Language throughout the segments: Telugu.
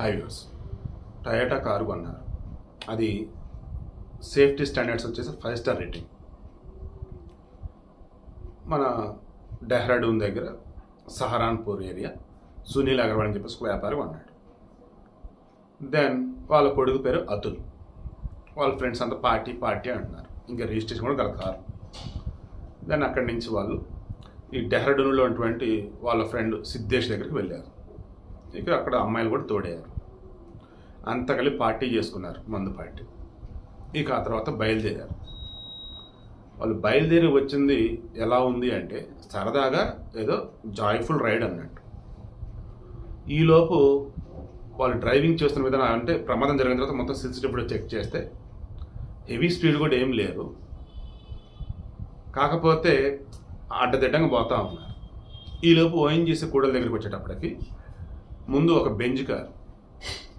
హైవేస్. టయోటా కారు కొన్నారు. అది సేఫ్టీ స్టాండర్డ్స్ వచ్చేసి ఫైవ్ స్టార్ రేటింగ్. మన డెహ్రాడూన్ దగ్గర సహరాన్పూర్ ఏరియా సునీల్ అగర్వాల్ అని చెప్పేసి వ్యాపారి కొన్నాడు. దెన్ వాళ్ళ కొడుకు పేరు అతుల్. వాళ్ళ ఫ్రెండ్స్ అంతా పార్టీ పార్టీ అంటున్నారు. ఇంకా రిజిస్ట్రేషన్ కూడా గల కారు దెన్ అక్కడి నుంచి వాళ్ళు ఈ డెహ్రాడూన్లో ఉన్నటువంటి వాళ్ళ ఫ్రెండ్ సిద్ధేష్ దగ్గరికి వెళ్ళారు. పార్టీకి అక్కడ అమ్మాయిలు కూడా తోడయ్యారు. అంతా కలిపి పార్టీ చేసుకున్నారు మందు పార్టీ. ఇక ఆ తర్వాత బయలుదేరారు. వాళ్ళు బయలుదేరి వచ్చింది ఎలా ఉంది అంటే సరదాగా ఏదో జాయ్ఫుల్ రైడ్ అన్నట్టు. ఈలోపు వాళ్ళు డ్రైవింగ్ చేస్తున్న విధానం అంటే ప్రమాదం జరిగిన తర్వాత మొత్తం సీసీటీవీలో చెక్ చేస్తే హెవీ స్పీడ్ కూడా ఏం లేదు. కాకపోతే అడ్డదిడ్డంగా పోతా ఉన్నారు. ఈలోపు ఓఎన్జీసీ కూడల దగ్గరికి వచ్చేటప్పటికి ముందు ఒక బెంజ్ కారు.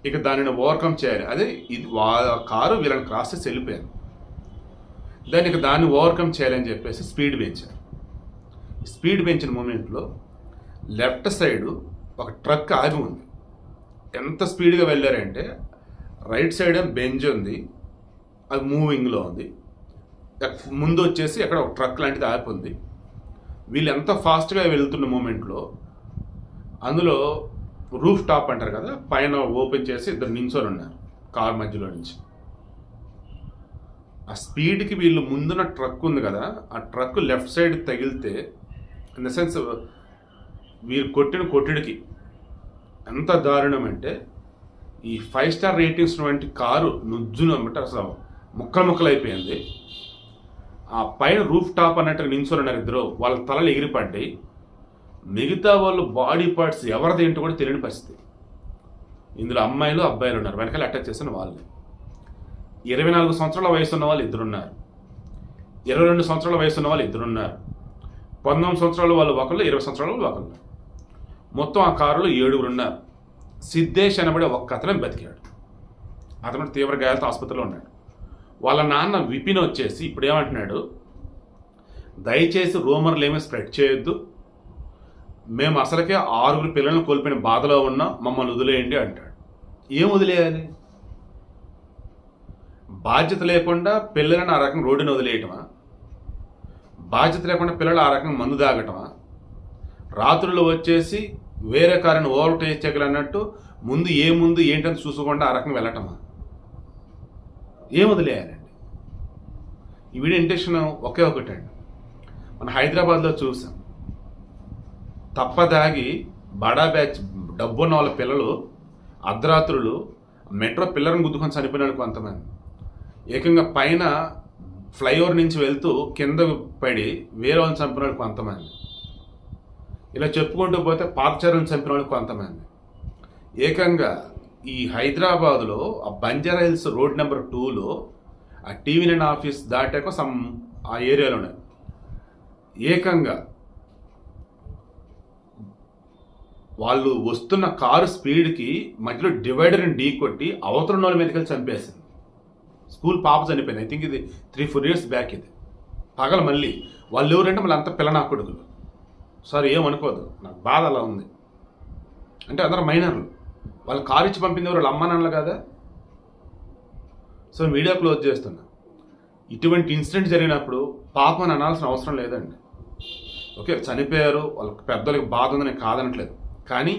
ఇక దానిని ఓవర్కమ్ చేయాలి. అదే ఇది వా కారు వీళ్ళని క్రాస్ చేసి వెళ్ళిపోయారు దాన్ని ఇక దాన్ని ఓవర్కమ్ చేయాలని చెప్పేసి స్పీడ్ పెంచారు స్పీడ్ పెంచిన మూమెంట్లో లెఫ్ట్ సైడ్ ఒక ట్రక్ ఆగి ఉంది. ఎంత స్పీడ్గా వెళ్ళారంటే రైట్ సైడ్ బెంజ్ ఉంది అది మూవింగ్లో ఉంది. ముందు వచ్చేసి అక్కడ ఒక ట్రక్ లాంటిది ఆపి ఉంది. వీళ్ళు ఎంత ఫాస్ట్గా వెళ్తున్న మూమెంట్లో అందులో రూఫ్ టాప్ అంటారు కదా పైన ఓపెన్ చేసి ఇద్దరు నించొని ఉన్నారు కార్ మధ్యలో నుంచి. ఆ స్పీడ్కి వీళ్ళు ముందున్న ట్రక్ ఉంది కదా ఆ ట్రక్ లెఫ్ట్ సైడ్ తగిలితే ఇన్ ద సెన్స్ వీరు కొట్టిన కొట్టుడికి ఎంత దారుణం అంటే ఈ ఫైవ్ స్టార్ రేటింగ్స్ వంటి కారు నుజ్జును అంటే అసలు ముక్కలు ముక్కలు అయిపోయింది. ఆ పైన రూఫ్ టాప్ అన్నట్టు నించొని ఉన్నారు ఇద్దరు వాళ్ళ తలలు ఎగిరిపడ్డాయి. మిగతా వాళ్ళు బాడీ పార్ట్స్ ఎవరిది ఏంటో కూడా తెలియని పరిస్థితి. ఇందులో అమ్మాయిలు అబ్బాయిలు ఉన్నారు. వెనకాల అటాక్ చేసిన వాళ్ళు. ఇరవై నాలుగు సంవత్సరాల వయసు ఉన్న వాళ్ళు ఇద్దరున్నారు. ఇరవై రెండు సంవత్సరాల వయసు ఉన్న వాళ్ళు ఇద్దరున్నారు. పంతొమ్మిది సంవత్సరాల వాళ్ళు ఒకళ్ళు ఇరవై సంవత్సరాల వాళ్ళు ఒకళ్ళు. మొత్తం ఆ కారులో ఏడుగురు ఉన్నారు. సిద్ధేష్ అనబడే ఒక్క అతను బతికాడు. అతను తీవ్ర గాయాలతో ఆసుపత్రిలో ఉన్నాడు. వాళ్ళ నాన్న విపిన్ వచ్చేసి ఇప్పుడు ఏమంటున్నాడు దయచేసి రూమర్లు ఏమీ స్ప్రెడ్ చేయొద్దు. మేము అసలుకే ఆరుగురు పిల్లలను కోల్పోయిన బాధలో ఉన్నా మమ్మల్ని వదిలేయండి అంటాడు. ఏం వదిలేయాలి? బాధ్యత లేకుండా పిల్లలను ఆ రకంగా రోడ్డుని వదిలేయటమా? బాధ్యత లేకుండా పిల్లలు ఆ రకంగా మందు తాగటమా? రాత్రులు వచ్చేసి వేరే కారుని ఓవర్టేక్ చేయగలన్నట్టు ముందు ఏ ముందు ఏంటని చూసుకోకుండా ఆ రకంగా వెళ్ళటమా? ఏం వదిలేయాలండి? ఈ వీడియో ఇంటెన్షన్ ఒకే ఒకటి అండి మన హైదరాబాద్లో చూసాం. తప్పదాగి బడా బ్యాచ్ డబ్బున్న వాళ్ళ పిల్లలు అర్ధరాత్రులు మెట్రో పిల్లర్ని గుద్దుకొని చనిపోయినాడు కొంతమంది. ఏకంగా పైన ఫ్లైఓవర్ నుంచి వెళ్తూ కింద పడి వేరే వాళ్ళని చంపినాడు కొంతమంది. ఇలా చెప్పుకుంటూ పోతే పాపచారులను చంపిన వాళ్ళు కొంతమంది. ఏకంగా ఈ హైదరాబాదులో ఆ బంజారా హిల్స్ రోడ్ నెంబర్ టూలో ఆ టీవీ నైన్ ఆఫీస్ దాటాక సమ్ ఆ ఏరియాలోనే. ఏకంగా వాళ్ళు వస్తున్న కారు స్పీడ్కి మధ్యలో డివైడర్ని ఢీ కొట్టి అవతల వాళ్ళ మీదకి వెళ్ళి చంపేసింది. స్కూల్ పాప చనిపోయింది. ఐ థింక్ ఇది త్రీ ఫోర్ ఇయర్స్ బ్యాక్ ఇది. పగల మళ్ళీ. వాళ్ళు ఎవరంటే మళ్ళీ అంత పిల్ల నా కొడుకులు. సార్ ఏమనుకోదు నాకు బాధ అలా ఉంది. అంటే అందరూ మైనర్లు. వాళ్ళు కారు ఇచ్చి పంపింది ఎవరు? వాళ్ళ అమ్మ నాన్నలు కదా? సో వీడియో క్లోజ్ చేస్తున్నా. ఇటువంటి ఇన్సిడెంట్ జరిగినప్పుడు పాపం అని అనాల్సిన అవసరం లేదండి. ఓకే చనిపోయారు. వాళ్ళకి పెద్దలకు బాధ ఉందని కాదనట్లేదు. కానీ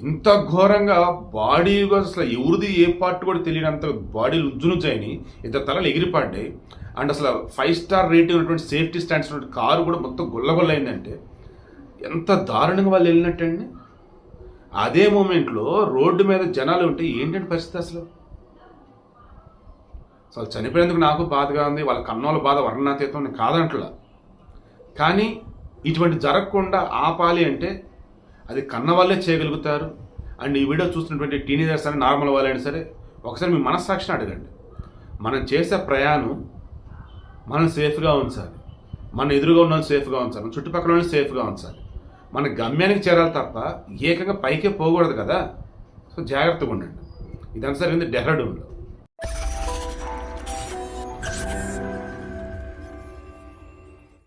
ఇంత ఘోరంగా బాడీ అసలు ఎవరిది ఏ పార్ట్ కూడా తెలియనంత బాడీ లుజ్జునుజ్జాయిని ఇంత తలలు ఎగిరిపడ్డాయి అండ్ అసలు ఫైవ్ స్టార్ రేటింగ్ ఉన్నటువంటి సేఫ్టీ స్టాండ్స్ ఉన్నటువంటి కారు కూడా మొత్తం గుల్లగొల్లైందంటే ఎంత దారుణంగా వాళ్ళు వెళ్ళినట్టండి అదే మూమెంట్లో రోడ్డు మీద జనాలు ఉంటే ఏంటంటే పరిస్థితి అసలు? అసలు చనిపోయినందుకు నాకు బాధగా ఉంది వాళ్ళ కన్నోళ్ళ బాధ వర్ణాతీతం నేను కానీ ఇటువంటి జరగకుండా ఆపాలి అంటే అది కన్న వాళ్ళే చేయగలుగుతారు. అండ్ ఈ వీడియో చూస్తున్నటువంటి టీనేజర్స్ అని నార్మల్ వాళ్ళైనా సరే ఒకసారి మీ మనస్సాక్షిని అడగండి. మనం చేసే ప్రయాణం మనం సేఫ్గా ఉంచాలి. మన ఎదురుగా ఉన్న సేఫ్గా ఉంచాలి. మన చుట్టుపక్కల ఉన్న సేఫ్గా ఉంచాలి. మన గమ్యానికి చేరాలి తప్ప ఏకంగా పైకే పోకూడదు కదా? సో జాగ్రత్తగా ఉండండి. ఇదంతా జరిగింది డెహ్రాడూన్లో